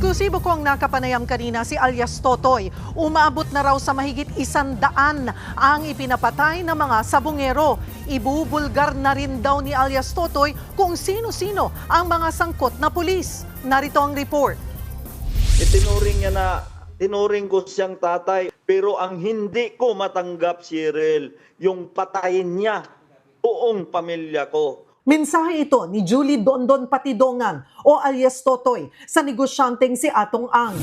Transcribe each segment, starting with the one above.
Eksklusibo kong nakapanayam kanina si alias Totoy. Umabot na raw sa mahigit isandaan ang ipinapatay ng mga sabungero. Ibubulgar na rin daw ni alias Totoy kung sino-sino ang mga sangkot na pulis. Narito ang report. Itinuring niya na tinuring ko siyang tatay pero ang hindi ko matanggap si Rel yung patayin niya buong pamilya ko. Mensahe ito ni Julie Dondon Patidongan o alias Totoy sa negosyanteng si Atong Ang.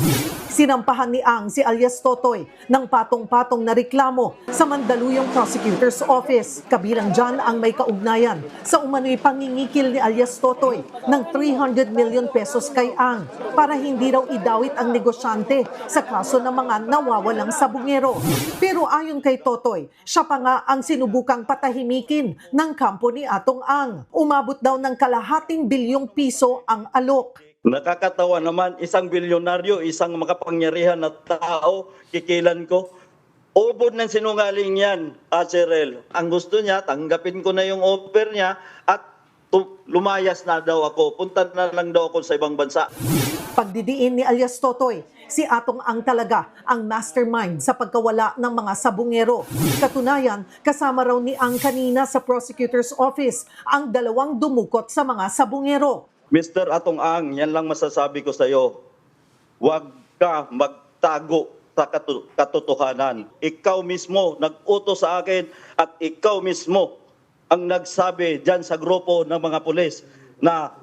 Sinampahan ni Ang si alias Totoy ng patong-patong na reklamo sa Mandaluyong Prosecutor's Office. Kabilang dyan ang may kaugnayan sa umano'y pangingikil ni alias Totoy ng 300 million pesos kay Ang para hindi raw idawit ang negosyante sa kaso ng mga nawawalang sabungero. Pero ayon kay Totoy, siya pa nga ang sinubukang patahimikin ng kampo ni Atong Ang. Umabot daw ng kalahating bilyong piso ang alok. Nakakatawa naman isang bilyonaryo, isang makapangyarihan na tao, kikilan ko. Ubod ng sinungaling yan, ah, si Rel. Ang gusto niya, tanggapin ko na yung offer niya at lumayas na daw ako. Punta na lang daw ako sa ibang bansa. Pagdidiin ni alias Totoy, si Atong Ang talaga ang mastermind sa pagkawala ng mga sabungero. Katunayan, kasama raw ni Ang kanina sa prosecutor's office ang dalawang dumukot sa mga sabungero. Mr. Atong Ang, yan lang masasabi ko sa iyo. Huwag ka magtago sa katotohanan. Ikaw mismo nag-utos sa akin at ikaw mismo ang nagsabi dyan sa grupo ng mga pulis na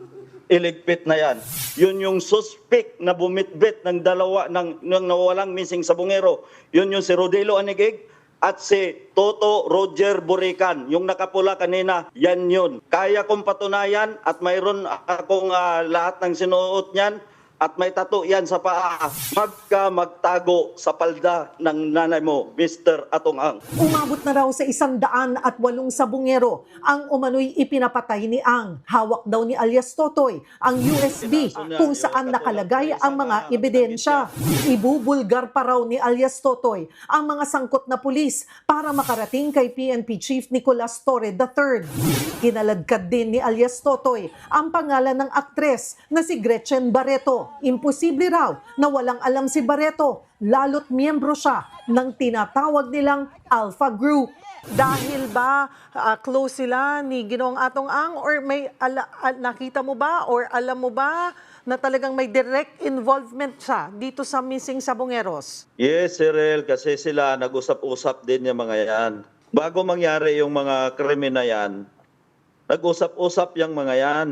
iligpit na yan. Yun yung suspect na bumitbit ng dalawa ng, ng nawawalang missing sa bungero. Yun yung si Rodelo Anigig at si Toto Roger Burican, yung nakapula kanina, yan yun. Kaya kong patunayan at mayroon akong ah, lahat ng sinuot niyan at may tato yan sa paa. Magka magtago sa palda ng nanay mo, Mr. Atong Ang. Umabot na raw sa isang daan at walong sabungero ang umano'y ipinapatay ni Ang. Hawak daw ni alias Totoy ang USB kung saan nakalagay ang mga ebidensya. Ibubulgar pa raw ni alias Totoy ang mga sangkot na pulis para makarating kay PNP Chief Nicolas Torre III. Kinaladkad din ni alias Totoy ang pangalan ng aktres na si Gretchen Barreto. Imposible raw na walang alam si Barreto, lalo't miyembro siya ng tinatawag nilang Alpha Group. Dahil ba ah, close sila ni Ginoong Atong Ang or may ala- al- nakita mo ba or alam mo ba na talagang may direct involvement siya dito sa missing sabongeros? Yes, Cyril, kasi sila nag-usap-usap din yung mga yan. Bago mangyari yung mga krimen na yan, nag-usap-usap yung mga yan.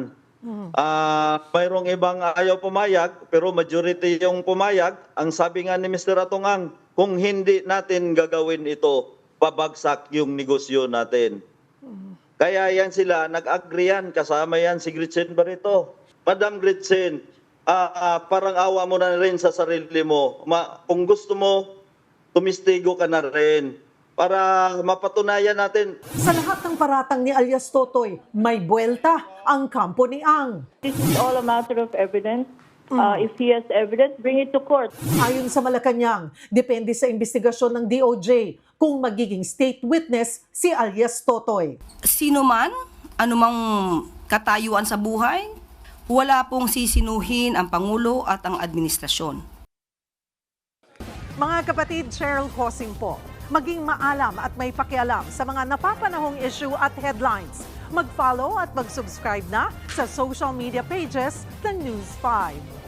Ah, mayroong ibang ayaw pumayag, pero majority yung pumayag. Ang sabi nga ni Mr. Atongang, kung hindi natin gagawin ito, babagsak yung negosyo natin. Kaya yan sila, nag-agree yan, kasama yan si Gretchen Barreto. Madam Gretchen, ah, ah, parang awa mo na rin sa sarili mo. Ma- kung gusto mo, tumistigo ka na rin para mapatunayan natin Sa lahat ng paratang ni alias Totoy, may buwelta ang kampo ni Ang. This is all a matter of evidence. Uh, if he has evidence, bring it to court. Ayon sa Malacanang, depende sa investigasyon ng DOJ kung magiging state witness si alias Totoy. sino man, anumang katayuan sa buhay, wala pong sisinuhin ang Pangulo at ang administrasyon. Mga kapatid, Cheryl Cosing po. Maging maalam at may pakialam sa mga napapanahong issue at headlines. Mag-follow at mag-subscribe na sa social media pages ng News 5.